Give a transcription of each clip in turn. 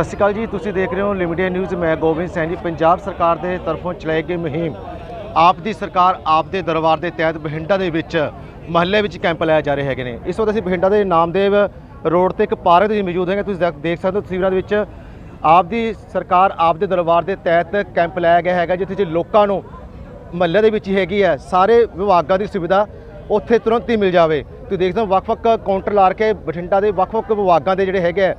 ਸਤਿ ਸ਼੍ਰੀ ਅਕਾਲ ਜੀ ਤੁਸੀਂ ਦੇਖ ਰਹੇ ਹੋ ਲਿਮਿਟਡ ਨਿਊਜ਼ ਮੈਂ ਗੋਬਿੰਦ ਸਿੰਘ ਜੀ ਪੰਜਾਬ ਸਰਕਾਰ ਦੇ ਤਰਫੋਂ ਚਲਾਈ ਗਈ ਮੁਹਿੰਮ ਆਪ ਦੀ ਸਰਕਾਰ ਆਪ ਦੇ ਦਰਬਾਰ ਦੇ ਤਹਿਤ ਬਠਿੰਡਾ ਦੇ ਵਿੱਚ ਮਹੱਲੇ ਵਿੱਚ ਕੈਂਪ ਲਾਇਆ ਜਾ ਰਹੇ ਹੈਗੇ ਨੇ। ਇਸ ਵਕਤ ਅਸੀਂ ਬਠਿੰਡਾ ਦੇ ਨਾਮਦੇਵ ਰੋਡ ਤੇ ਇੱਕ ਪਾਰਕ ਦੇ ਵਿੱਚ ਮੌਜੂਦ ਹੈਗੇ ਤੁਸੀਂ ਦੇਖ- ਸਕਦੇ ਹੋ ਤਸਵੀਰਾਂ ਦੇ ਵਿੱਚ ਆਪ ਦੀ ਸਰਕਾਰ ਆਪ ਦੇ ਦਰਬਾਰ ਦੇ ਤਹਿਤ ਕੈਂਪ ਲਾਇਆ ਗਿਆ ਹੈਗਾ ਜਿੱਥੇ 'ਚ ਲੋਕਾਂ ਨੂੰ ਮਹੱਲੇ ਦੇ ਵਿੱਚ ਹੀ ਹੈਗੀ ਹੈ। ਸਾਰੇ ਵਿਭਾਗਾਂ ਦੀ ਸੁਵਿਧਾ ਉੱਥੇ ਤੁਰੰਤ ਹੀ ਮਿਲ ਜਾਵੇ। ਤੁਸੀਂ ਦੇਖਦੇ ਹੋ ਵੱਖ-ਵੱਖ ਕਾਊਂਟਰ ਲਾ ਕੇ ਬਠਿੰਡਾ ਦੇ ਵੱਖ-ਵੱਖ ਵਿਭਾਗਾਂ ਦੇ ਜਿਹੜੇ ਹੈਗੇ ਆ,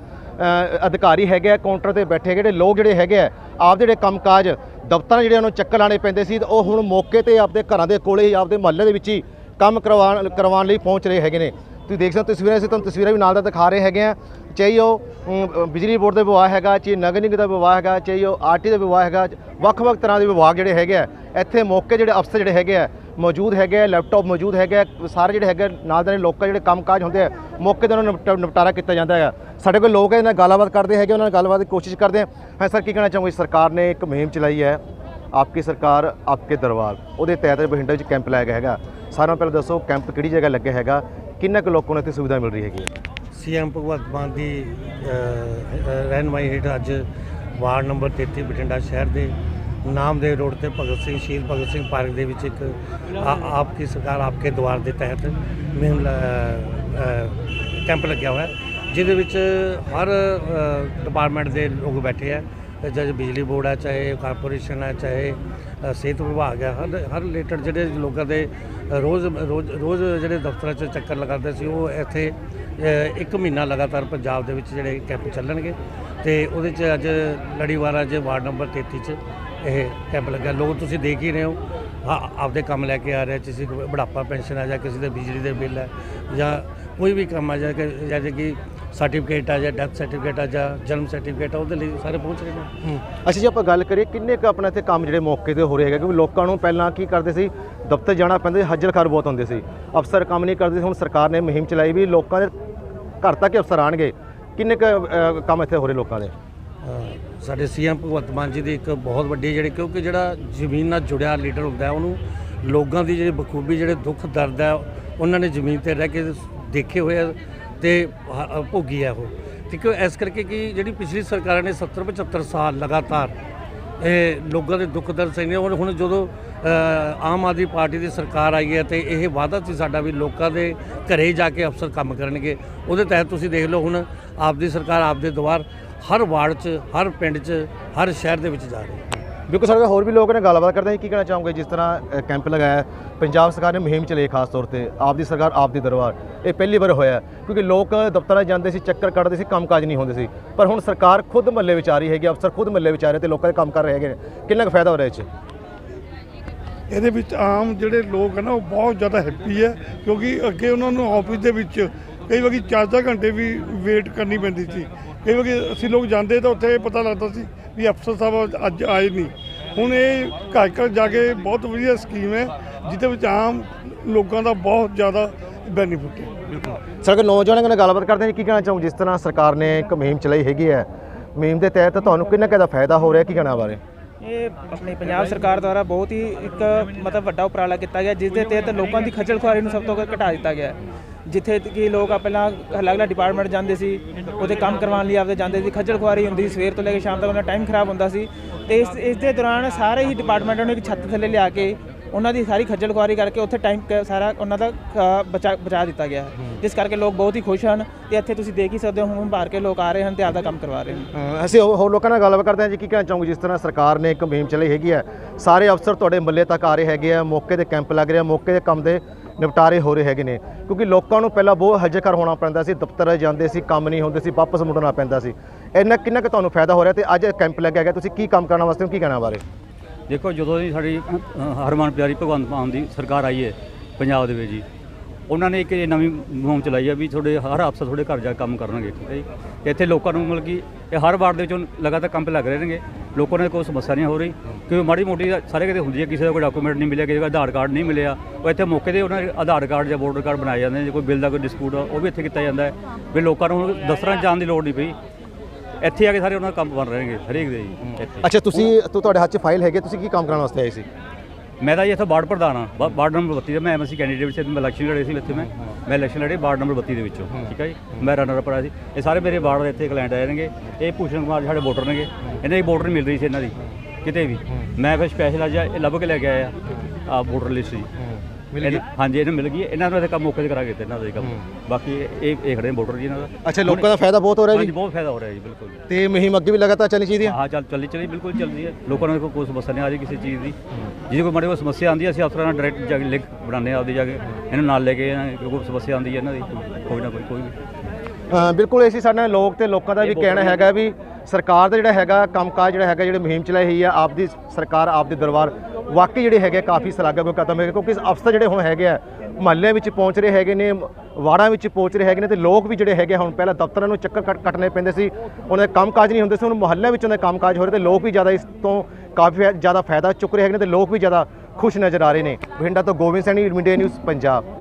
ਅਧਿਕਾਰੀ ਹੈਗੇ ਆ ਕਾਊਂਟਰ ਤੇ ਬੈਠੇ ਜਿਹੜੇ ਲੋਕ ਜਿਹੜੇ ਹੈਗੇ ਆ, ਆਪ ਜਿਹੜੇ ਕੰਮਕਾਜ, ਦਫ਼ਤਰਾਂ ਜਿਹੜੇ ਉਹਨੂੰ ਚੱਕਰ ਲਾਣੇ ਪੈਂਦੇ ਸੀ ਉਹ ਹੁਣ ਮੌਕੇ ਤੇ ਆਪਦੇ ਘਰਾਂ ਦੇ ਕੋਲੇ ਹੀ ਆਪਦੇ ਮਹੱਲੇ ਦੇ ਵਿੱਚ ਹੀ ਕੰਮ ਕਰਵਾਉਣ ਕਰਵਾਉਣ ਲਈ ਪਹੁੰਚ ਰਹੇ ਹੈਗੇ ਨੇ। ਤੁਸੀਂ ਦੇਖ ਸਕਦੇ ਤਸਵੀਰਾਂ ਅਸੀਂ ਤੁਹਾਨੂੰ ਤਸਵੀਰਾਂ ਵੀ ਨਾਲ ਦਾ ਦਿਖਾ ਰਹੇ ਹੈਗੇ ਆ। ਚਾਹੀ ਉਹ ਬਿਜਲੀ ਬੋਰਡ ਦਾ ਵਿਭਾਗ ਹੈਗਾ, ਚਾਹੇ ਨਗਰ ਨਿਗਮ ਦਾ ਵਿਭਾਗ ਹੈਗਾ, ਚਾਹੇ ਉਹ ਆਰਟੀ ਦਾ ਵਿਭਾਗ ਹੈਗਾ, ਵੱਖ-ਵੱਖ ਤਰ੍ਹਾਂ ਦੇ ਵਿਭਾਗ ਜਿਹੜੇ ਹੈਗੇ ਆ। ਇੱਥੇ ਮੌਕੇ ਜਿਹੜੇ ਅਫਸਰ ਜਿਹੜੇ ਹੈਗੇ ਆ ਮੌਜੂਦ ਹੈਗੇ ਆ ਲੈਪਟਾਪ ਮੌਜੂਦ ਹੈਗੇ ਆ ਸਾਰੇ ਜਿਹੜੇ ਹੈਗੇ ਆ, ਨਾਲ ਦੇ ਲੋਕਾਂ ਜਿਹੜੇ ਕੰਮਕਾਜ ਹੁੰਦੇ ਆ ਮੌਕੇ ਤੇ ਉਹਨਾਂ ਨੂੰ ਨਿਪਟਾ- ਨਿਪਟਾਰਾ ਕੀਤਾ ਜਾਂਦਾ ਹੈਗਾ। ਸਾਡੇ ਕੋਲ ਲੋਕ ਇਹਨਾਂ ਨਾਲ ਗੱਲਬਾਤ ਕਰਦੇ ਹੈਗੇ ਉਹਨਾਂ ਨਾਲ ਗੱਲਬਾਤ ਦੀ ਕੋਸ਼ਿਸ਼ ਕਰਦੇ ਆ। ਹਾਂ ਸਰ ਕੀ ਕਹਿਣਾ ਚਾਹੋਗੇ? ਸਰਕਾਰ ਨੇ ਇੱਕ ਮੁਹਿੰਮ ਚਲਾਈ ਹੈ ਆਪਕੀ ਸਰਕਾਰ ਆਪਕੇ ਦਰਬਾਰ। ਉਹਦੇ ਤਹਿਤ ਬਠਿੰਡਾ ਵਿੱਚ ਕੈਂਪ ਲਾਇਆ ਗਿਆ ਹੈਗਾ। ਸਾਰਿਆਂ ਨਾਲੋਂ ਪਹਿਲਾਂ ਦੱਸੋ ਕੈਂਪ ਕਿਹੜੀ ਜਗ੍ਹਾ ਲੱਗਿਆ ਹੈਗਾ? ਕਿੰਨਾ ਕੁ ਲੋਕਾਂ ਨੂੰ ਇੱਥੇ ਸੁਵਿਧਾ ਮਿਲ ਰਹੀ ਹੈਗੀ ਹੈ? ਸੀਐਮ ਭਗਵੰਤ ਮਾਨ ਦੀ ਅ, ਰਹਿਨਮਾਈ ਹੇਠ ਅੱਜ ਵਾਰਡ ਨੰਬਰ 33 ਬਠਿੰਡਾ ਸ਼ਹਿਰ ਦੇ ਨਾਮਦੇਵ ਰੋਡ ਤੇ ਭਗਤ ਸਿੰਘ ਸ਼ਹੀਦ ਭਗਤ ਸਿੰਘ ਪਾਰਕ ਦੇ ਵਿੱਚ ਇੱਕ ਆ- ਆਪ ਕੀ ਸਰਕਾਰ ਆਪਕੇ ਦੁਆਰ ਦੇ ਤਹਿਤ ਮੁਹਿੰਮ ਕੈਂਪ ਲੱਗਿਆ ਹੋਇਆ ਜਿਹਦੇ ਵਿੱਚ ਹਰ ਡਿਪਾਰਟਮੈਂਟ ਦੇ ਲੋਕ ਬੈਠੇ ਆ ਚਾਹੇ ਬਿਜਲੀ ਬੋਰਡ ਹੈ, ਚਾਹੇ ਕਾਰਪੋਰੇਸ਼ਨ ਹੈ, ਚਾਹੇ ਸਿਹਤ ਵਿਭਾਗ ਹੈ, ਹਰ ਹਰ ਰਿਲੇਟਡ ਜਿਹੜੇ ਲੋਕਾਂ ਦੇ ਰੋਜ਼ ਰੋਜ਼ ਰੋਜ਼ ਜਿਹੜੇ ਦਫ਼ਤਰਾਂ 'ਚ ਚੱਕਰ ਲਗਾਉਂਦੇ ਸੀ, ਉਹ ਇੱਥੇ ਇੱਕ ਮਹੀਨਾ ਲਗਾਤਾਰ ਪੰਜਾਬ ਦੇ ਵਿੱਚ ਜਿਹੜੇ ਕੈਂਪ ਚੱਲਣਗੇ। ਤੇ ਉਹਦੇ 'ਚ ਅੱਜ ਲੜੀਵਾਲਾ ਅੱਜ ਵਾਰਡ ਨੰਬਰ 33 'ਚ ਇਹ ਕੈਂਪ ਲੱਗਾ ਲੋਕ ਤੁਸੀਂ ਦੇਖ ਹੀ ਰਹੇ ਹੋ ਆਪਦੇ ਕੰਮ ਲੈ ਕੇ ਆ ਰਹੇ ਕਿਸੇ ਕੋਲ ਬੁਢਾਪਾ ਪੈਨਸ਼ਨ ਹੈ ਜਾਂ ਕਿਸੇ ਦੇ ਬਿਜਲੀ ਦੇ ਬਿੱਲ ਹੈ ਜਾਂ ਕੋਈ ਵੀ ਕੰਮ ਆ ਜਾਂ ਕਿ ਜੈਸੇ ਕਿ ਸਰਟੀਫਿਕੇਟ ਆ ਜਾਂ ਡੈਥ ਸਰਟੀਫਿਕੇਟ ਆ ਜਾਂ ਜਨਮ ਸਰਟੀਫਿਕੇਟ ਆ ਉਹਦੇ ਲਈ ਸਾਰੇ ਪਹੁੰਚ ਰਹੇ ਨੇ। ਅੱਛਾ ਜੀ ਆਪਾਂ ਗੱਲ ਕਰੀਏ ਕਿੰਨੇ ਕੁ ਆਪਣਾ ਇੱਥੇ ਕੰਮ ਜਿਹੜੇ ਮੌਕੇ ਤੇ ਹੋ ਰਹੇ ਹੈਗੇ ਕਿਉਂਕਿ ਲੋਕਾਂ ਨੂੰ ਪਹਿਲਾਂ ਕੀ ਕਰਦੇ ਸੀ ਦਫ਼ਤਰ ਜਾਣਾ ਪੈਂਦਾ ਸੀ ਹੱਜਲ ਖਰ ਬਹੁਤ ਹੁੰਦੇ ਸੀ। ਅਫਸਰ ਕੰਮ ਨਹੀਂ ਕਰਦੇ ਸੀ ਹੁਣ ਸਰਕਾਰ ਨੇ ਮੁਹਿੰਮ ਚਲਾਈ ਵੀ ਲੋਕਾਂ ਦੇ ਘਰ ਤੱਕ ਅਫਸਰ ਆਣਗੇ ਕਿੰਨੇ ਕੁ ਕੰਮ ਇੱਥੇ ਹੋ ਰਹੇ ਲੋਕਾਂ ਦੇ? ਸਾਡੇ ਸੀਐਮ ਭਗਵੰਤ ਮਾਨ ਜੀ ਦੀ ਇੱਕ ਬਹੁਤ ਵੱਡੀ ਜਿਹੜੀ ਕਿਉਂਕਿ ਜਿਹੜਾ ਜ਼ਮੀਨ ਨਾਲ ਜੁੜਿਆ ਲੀਡਰ ਹੁੰਦਾ ਹੈ, ਉਹਨੂੰ ਲੋਕਾਂ ਦੀ ਜਿਹੜੀ ਬਖੂਬੀ ਜਿਹੜੇ ਦੁੱਖ ਦਰਦ ਹੈ ਉਹਨਾਂ ਨੇ ਜ਼ਮੀਨ ਤੇ ਰਹਿ ਕੇ ਦੇਖੇ ਹੋਏ ਆ ਤੇ ਹ- ਭੋਗੀ ਹੈ ਉਹ। ਠੀਕ ਹੈ ਇਸ ਕਰਕੇ ਕਿ ਜਿਹੜੀ ਪਿਛਲੀ ਸਰਕਾਰਾਂ ਨੇ 70 75 ਸਾਲ ਲਗਾਤਾਰ ਇਹ ਲੋਕਾਂ ਦੇ ਦੁੱਖ ਦਰਦ ਸਹਿਨੇ ਔਰ ਹੁਣ ਜਦੋਂ ਆਮ ਆਦਮੀ ਪਾਰਟੀ ਦੀ ਸਰਕਾਰ ਆਈ ਹੈ ਤੇ ਇਹ ਵਾਅਦਾ ਸੀ ਸਾਡਾ ਵੀ ਲੋਕਾਂ ਦੇ ਘਰੇ ਜਾ ਕੇ ਅਫਸਰ ਕੰਮ ਕਰਨਗੇ। ਉਹਦੇ ਤਹਿਤ ਤੁਸੀਂ ਦੇਖ ਲਓ ਹੁਣ ਆਪ ਦੀ ਸਰਕਾਰ ਆਪ ਦੇ ਦੁਆਰ ਹਰ ਵਾਰਡ 'ਚ ਹਰ ਪਿੰਡ 'ਚ ਹਰ ਸ਼ਹਿਰ ਦੇ ਵਿੱਚ ਜਾ ਰਹੀ ਹੈ। ਬਿਲਕੁਲ ਸਾਡੇ ਨਾਲ ਹੋਰ ਵੀ ਲੋਕ ਨੇ ਗੱਲਬਾਤ ਕਰਦੇ ਕੀ ਕਹਿਣਾ ਚਾਹੋਗੇ? ਜਿਸ ਤਰ੍ਹਾਂ ਕੈਂਪ ਲਗਾਇਆ ਹੈ, ਪੰਜਾਬ ਸਰਕਾਰ ਨੇ ਮੁਹਿੰਮ ਚਲਾਈ ਖਾਸ ਤੌਰ ਤੇ ਆਪ ਦੀ ਸਰਕਾਰ ਆਪ ਦੀ ਦਰਬਾਰ। ਇਹ ਪਹਿਲੀ ਵਾਰ ਹੋਇਆ ਕਿਉਂਕਿ ਲੋਕ ਦਫ਼ਤਰਾਂ ਜਾਂਦੇ ਸੀ ਚੱਕਰ ਕੱਢਦੇ ਸੀ ਕੰਮਕਾਜ ਨਹੀਂ ਹੁੰਦੇ ਸੀ। ਪਰ ਹੁਣ ਸਰਕਾਰ ਖੁਦ ਮਹੱਲੇ ਵਿੱਚ ਆ ਰਹੀ ਹੈਗੀ ਅਫਸਰ ਖੁਦ ਮਹੱਲੇ ਵਿੱਚ ਆ ਰਹੇ ਤੇ ਲੋਕਾਂ ਦੇ ਕੰਮ ਕਰ ਰਹੇ ਹੈਗੇ ਨੇ। ਕਿੰਨਾ ਕੁ ਫਾਇਦਾ ਹੋ ਰਿਹਾ ਇਹ 'ਚ? ਇਹਦੇ ਵਿੱਚ ਆਮ ਜਿਹੜੇ ਲੋਕ ਹਨ ਉਹ ਬਹੁਤ ਜ਼ਿਆਦਾ ਹੈਪੀ ਹੈ ਕਿਉਂਕਿ ਅੱਗੇ ਉਹਨਾਂ ਨੂੰ ਆਫਿਸ ਦੇ ਵਿੱਚ ਕਈ ਵਾਰੀ 4-4 ਘੰਟੇ ਵੀ ਵੇਟ ਕਰਨੀ ਪੈਂਦੀ ਸੀ। ਕਈ ਵਾਰੀ ਅਸੀਂ ਲੋਕ ਜਾਂਦੇ ਤਾਂ ਉੱਥੇ ਪਤਾ ਲੱਗਦਾ ਸੀ ਵੀ ਅਫਸਰ ਸਾਹਿਬ ਅੱਜ ਆਏ ਨਹੀਂ। ਹੁਣ ਇਹ ਘਰ ਘਰ ਜਾ ਕੇ ਬਹੁਤ ਵਧੀਆ ਸਕੀਮ ਹੈ, ਜਿਹਦੇ ਵਿੱਚ ਆਮ ਲੋਕਾਂ ਦਾ ਬਹੁਤ ਜ਼ਿਆਦਾ ਬੈਨੀਫਿਟ ਹੈ। ਸਾਡੇ ਨੌਜਵਾਨਾਂ ਨਾਲ ਗੱਲਬਾਤ ਕਰਦੇ ਹਾਂ, ਕੀ ਕਹਿਣਾ ਚਾਹੂੰ ਜਿਸ ਤਰ੍ਹਾਂ ਸਰਕਾਰ ਨੇ ਇੱਕ ਮੁਹਿੰਮ ਚਲਾਈ ਹੈਗੀ ਹੈ, ਮੁਹਿੰਮ ਦੇ ਤਹਿਤ ਤੁਹਾਨੂੰ ਕਿੰਨਾ ਕੁ ਦਾ ਫਾਇਦਾ ਹੋ ਰਿਹਾ, ਕੀ ਕਹਿਣਾ ਬਾਰੇ? ਇਹ ਆਪਣੀ ਪੰਜਾਬ ਸਰਕਾਰ ਦੁਆਰਾ ਬਹੁਤ ਹੀ ਇੱਕ ਮਤਲਬ ਵੱਡਾ ਉਪਰਾਲਾ ਕੀਤਾ ਗਿਆ, ਜਿਸ ਦੇ ਤਹਿਤ ਲੋਕਾਂ ਦੀ ਖੱਜਲ ਖੁਆਰੀ ਨੂੰ ਸਭ ਤੋਂ ਵੱਧ ਘਟਾ ਦਿੱਤਾ ਗਿਆ। ਜਿੱਥੇ ਕਿ ਲੋਕ ਪਹਿਲਾਂ ਅਲੱਗ-ਅਲੱਗ ਡਿਪਾਰਟਮੈਂਟ ਜਾਂਦੇ ਸੀ ਉਹਦੇ ਕੰਮ ਕਰਵਾਉਣ ਲਈ ਆਪਦੇ ਜਾਂਦੇ ਸੀ, ਖੱਜਲ ਖੁਆਰੀ ਹੁੰਦੀ ਸੀ, ਸਵੇਰ ਤੋਂ ਲੈ ਕੇ ਸ਼ਾਮ ਤੱਕ ਉਹਨਾਂ ਟਾਈਮ ਖਰਾਬ ਹੁੰਦਾ ਸੀ। ਤੇ ਇਸ ਇਸ ਦੇ ਦੌਰਾਨ ਸਾਰੇ ਹੀ ਡਿਪਾਰਟਮੈਂਟਾਂ ਨੂੰ ਇੱਕ ਛੱਤ ਥੱਲੇ ਲਿਆ ਕੇ ਉਹਨਾਂ ਦੀ ਸਾਰੀ ਖੱਜਲ ਖੁਆਰੀ ਕਰਕੇ ਉੱਥੇ ਟਾਈਮ ਸਾਰਾ ਉਹਨਾਂ ਦਾ ਬਚਾ ਬਚਾ ਦਿੱਤਾ ਗਿਆ ਹੈ। ਜਿਸ ਕਰਕੇ ਲੋਕ ਬਹੁਤ ਹੀ ਖੁਸ਼ ਹਨ ਤੇ ਇੱਥੇ ਤੁਸੀਂ ਦੇਖ ਹੀ ਸਕਦੇ ਹੋ ਹੁਣ ਬਾਹਰ ਕੇ ਲੋਕ ਆ ਰਹੇ ਹਨ ਤੇ ਆਪਦਾ ਕੰਮ ਕਰਵਾ ਰਹੇ ਹਨ। ਅਸੀਂ ਹੋਰ ਹੋਰ ਲੋਕਾਂ ਨਾਲ ਗੱਲਬਾਤ ਕਰਦੇ ਹਾਂ ਜੀ ਕੀ ਕਹਿਣਾ ਚਾਹੋਗੇ? ਜਿਸ ਤਰ੍ਹਾਂ ਸਰਕਾਰ ਨੇ ਇੱਕ ਮੁਹਿੰਮ ਚਲਾਈ ਹੈਗੀ ਹੈ ਸਾਰੇ ਅਫਸਰ ਤੁਹਾਡੇ ਮੱਲੇ ਤੱਕ ਆ ਰਹੇ ਹੈਗੇ ਆ ਮੌਕੇ ਤੇ ਕੈਂਪ ਲੱਗ ਰਿਹਾ ਮੌਕੇ ਦੇ ਕੰਮ ਦੇ ਨਿਪਟਾਰੇ ਹੋ ਰਹੇ ਹੈਗੇ ਨੇ। ਕਿਉਂਕਿ ਲੋਕਾਂ ਨੂੰ ਪਹਿਲਾਂ ਬਹੁਤ ਹਜਕਰ ਹੋਣਾ ਪੈਂਦਾ ਸੀ ਦਫ਼ਤਰ ਜਾਂਦੇ ਸੀ ਕੰਮ ਨਹੀਂ ਹੁੰਦੇ ਸੀ ਵਾਪਸ ਮੁੜਨਾ ਪੈਂਦਾ ਸੀ। ਇੰਨਾ ਕਿੰਨਾ ਕੁ ਤੁਹਾਨੂੰ ਫਾਇਦਾ ਹੋ ਰਿਹਾ ਤੇ ਅੱਜ ਕੈਂਪ ਲੱਗਿਆ ਗਿਆ ਤੁਸੀਂ ਕੀ ਕੰਮ ਕਰਨ ਵਾਸਤੇ ਕੀ ਕਹਿਣਾ ਬਾਰੇ? ਦੇਖੋ, ਜਦੋਂ ਦੀ ਸਾਡੀ ਹਰਮਨ ਪਿਆਰੀ ਭਗਵੰਤ ਮਾਨ ਦੀ ਸਰਕਾਰ ਆਈ ਹੈ ਪੰਜਾਬ ਦੇ ਵਿੱਚ ਜੀ, ਉਹਨਾਂ ਨੇ ਇੱਕ ਇਹ ਨਵੀਂ ਮੁਹਿੰਮ ਚਲਾਈ ਆ ਵੀ ਤੁਹਾਡੇ ਹਰ ਅਫਸਰ ਤੁਹਾਡੇ ਘਰ ਜਾ ਕੇ ਕੰਮ ਕਰਨਗੇ, ਠੀਕ ਹੈ ਜੀ? ਤੇ ਇੱਥੇ ਲੋਕਾਂ ਨੂੰ ਮਤਲਬ ਕਿ ਇਹ ਹਰ ਵਾਰਡ ਦੇ ਵਿੱਚੋਂ ਲਗਾਤਾਰ ਕੰਮ ਲੱਗ ਰਹੇ ਨੇਗੇ। ਲੋਕਾਂ ਨੂੰ ਕੋਈ ਸਮੱਸਿਆ ਨਹੀਂ ਹੋ ਰਹੀ, ਕਿਉਂਕਿ ਮਾੜੀ ਮੋਟੀ ਸਾਰੇ ਕਿਤੇ ਹੁੰਦੀ ਹੈ, ਕਿਸੇ ਦਾ ਕੋਈ ਡਾਕੂਮੈਂਟ ਨਹੀਂ ਮਿਲਿਆ, ਕਿਸੇ ਦਾ ਆਧਾਰ ਕਾਰਡ ਨਹੀਂ ਮਿਲਿਆ। ਉਹ ਇੱਥੇ ਮੌਕੇ ਤੇ ਉਹਨਾਂ ਦੇ ਆਧਾਰ ਕਾਰਡ ਜਾਂ ਵੋਟਰ ਕਾਰਡ ਬਣਾਏ ਜਾਂਦੇ ਨੇ, ਜੇ ਕੋਈ ਬਿੱਲ ਦਾ ਕੋਈ ਡਿਸਪਿਊਟ ਆ, ਉਹ ਵੀ ਇੱਥੇ ਕੀਤਾ ਜਾਂਦਾ ਹੈ। ਵੀ ਲੋਕਾਂ ਨੂੰ ਦਫ਼ਤਰਾਂ 'ਚ ਜਾਣ ਦੀ ਲੋੜ ਨਹੀਂ ਪਈ। ਇੱਥੇ ਆ ਕੇ ਸਾਰੇ ਉਹਨਾਂ ਦਾ ਕੰਮ ਬਣ ਰਹੇਗੇ ਹਰੇਕ ਦੇ ਜੀ ਇੱਥੇ। ਅੱਛਾ ਤੁਸੀਂ ਤੋ ਤੁਹਾਡੇ ਹੱਥ 'ਚ ਫਾਈਲ ਹੈਗੇ ਤੁਸੀਂ ਕੀ ਕੰਮ ਕਰਨ ਵਾਸਤੇ ਆਏ ਸੀ? ਮੈਂ ਤਾਂ ਜੀ ਇੱਥੇ ਵਾਰਡ ਪ੍ਰਧਾਨ ਆ ਵਾਰਡ ਨੰਬਰ 32 ਦਾ ਮੈਂ ਐਮਐਸਸੀ ਕੈਂਡੀਡੇਟ ਵਿੱਚ ਮੈਂ ਇਲੈਕਸ਼ਨ ਲੜੇ ਸੀ ਇੱਥੇ ਮੈਂ। ਮੈਂ ਇਲੈਕਸ਼ਨ ਲੜੇ ਵਾਰਡ ਨੰਬਰ 32 ਦੇ ਵਿੱਚੋਂ ਠੀਕ ਹੈ ਜੀ? ਮੈਂ ਰਨਰ ਅਪ ਆਇਆ ਸੀ। ਇਹ ਸਾਰੇ ਮੇਰੇ ਵਾਰਡ ਦੇ ਇੱਥੇ ਕਲੈਂਟ ਆਏ ਨੇਗੇ। ਇਹ ਭੂਸ਼ਣ ਕੁਮਾਰ ਸਾਡੇ ਵੋਟਰ ਨੇਗੇ। ਇਹਨਾਂ ਦੀ ਵੋਟਰ ਨਹੀਂ ਮਿਲ ਰਹੀ ਸੀ ਇਹਨਾਂ ਦੀ ਕਿਤੇ ਵੀ। ਮੈਂ ਫਿਰ ਸਪੈਸ਼ਲ ਅੱਜ ਇਹ ਲੱਭ ਕੇ ਲੈ ਕੇ ਆਇਆ ਆ ਵੋਟਰ ਲਿਸਟ ਜੀ। ਮਿਲ ਗਈ ਇਹਨਾਂ- ਹਾਂਜੀ ਇਹਨੂੰ ਮਿਲ ਗਈ। ਇਹਨਾਂ ਨੂੰ ਇੱਥੇ ਕੰਮ ਮੌਕੇ ਤੇ ਕਰਾ ਕੇ ਦਿੱਤੇ ਇਹਨਾਂ ਦਾ ਜੀ ਕੰਮ। ਬਾਕੀ ਇਹ ਇਹ ਖੜੇ ਵੋਟਰ ਜੀ ਇਹਨਾਂ ਦਾ। ਅੱਛਾ ਲੋਕਾਂ ਦਾ ਫਾਇਦਾ ਬਹੁਤ ਹੋ ਰਿਹਾ ਹਾਂਜੀ ਜੀ ਬਹੁਤ ਫਾਇਦਾ ਹੋ ਰਿਹਾ ਜੀ ਬਿਲਕੁਲ ਤੇ ਮੁਹਿੰਮ ਅੱਗੇ ਵੀ ਲਗਾਤਾਰ ਚੱਲਣੀ ਚਾਹੀਦੀ ਹੈ? ਹਾਂ ਚੱਲ ਚੱਲੀ ਚੱਲੀ ਬਿਲਕੁਲ ਚੱਲਦੀ ਹੈ। ਲੋਕਾਂ ਨੂੰ ਦੇਖੋ ਕੋਈ ਸਮੱਸਿਆ ਨਹੀਂ ਆ ਰਹੀ ਕਿਸੇ ਚੀਜ਼ ਦੀ। ਜੇ ਕੋਈ ਮਾੜੀ ਕੋਈ ਸਮੱਸਿਆ ਆਉਂਦੀ ਹੈ ਅਸੀਂ ਅਫਸਰਾਂ ਨਾਲ ਡਾਇਰੈਕਟ ਜਾ ਕੇ ਲਿੰਕ ਬਣਾਉਂਦੇ ਹਾਂ ਆਪਦੀ ਜਾ ਕੇ। ਇਹਨੂੰ ਨਾਲ ਲੈ ਕੇ ਕੋਈ ਸਮੱਸਿਆ ਆਉਂਦੀ ਹੈ ਇਹਨਾਂ ਦੀ ਕੋਈ ਨਾ ਕੋਈ ਕੋਈ ਬਿਲਕੁਲ ਇਸੇ ਸਾਡੇ ਲੋਕ ਤੇ ਲੋਕਾਂ ਦਾ ਵੀ ਕਹਿਣਾ ਹੈਗਾ ਵੀ ਸਰਕਾਰ ਦਾ ਜਿਹੜਾ ਹੈਗਾ ਕੰਮਕਾਜ ਜਿਹੜਾ ਹੈਗਾ ਜਿਹੜੇ ਮੁਹਿੰਮ ਚਲਾਈ ਹੋਈ ਆ ਆਪ ਦੀ ਸਰਕਾਰ ਆਪ ਦੇ ਦਰਬਾਰ ਵਾਕਈ ਜਿਹੜੇ ਹੈਗੇ ਕਾਫੀ ਸ਼ਲਾਘਾਯੋਗ ਕੋਈ ਕਦਮ ਹੈ ਕਿਉਂਕਿ ਅਫਸਰ ਜਿਹੜੇ ਹੁਣ ਹੈਗੇ ਆ, ਮਹੱਲਿਆਂ ਵਿੱਚ ਪਹੁੰਚ ਰਹੇ ਹੈਗੇ ਨੇ ਵਾੜਾਂ ਵਿੱਚ ਪਹੁੰਚ ਰਹੇ ਹੈਗੇ ਨੇ ਤੇ ਲੋਕ ਵੀ ਜਿਹੜੇ ਹੈਗੇ ਹੁਣ ਪਹਿਲਾਂ ਦਫ਼ਤਰਾਂ ਨੂੰ ਚੱਕਰ ਕੱਟ- ਕੱਟਣੇ ਪੈਂਦੇ ਸੀ, ਉਹਨਾਂ ਦੇ ਕੰਮਕਾਜ ਨਹੀਂ ਹੁੰਦੇ ਸੀ, ਹੁਣ ਮੁਹੱਲਿਆਂ ਵਿੱਚ ਉਹਨਾਂ ਦੇ ਕੰਮਕਾਜ ਹੋ ਰਹੇ ਤੇ ਲੋਕ ਵੀ ਜ਼ਿਆਦਾ ਇਸ ਤੋਂ ਕਾਫੀ ਜ਼ਿਆਦਾ ਫਾਇਦਾ ਚੁੱਕ ਰਹੇ ਹੈਗੇ ਨੇ ਤੇ ਲੋਕ ਵੀ ਜ਼ਿਆਦਾ ਖੁਸ਼ ਨਜ਼ਰ ਆ ਰਹੇ ਨੇ। ਬਠਿੰਡਾ ਤੋਂ ਗੋਬਿੰਦ ਸੈਣੀ ਮੀਡੀਆ ਨਿਊਜ਼, ਪੰਜਾਬ।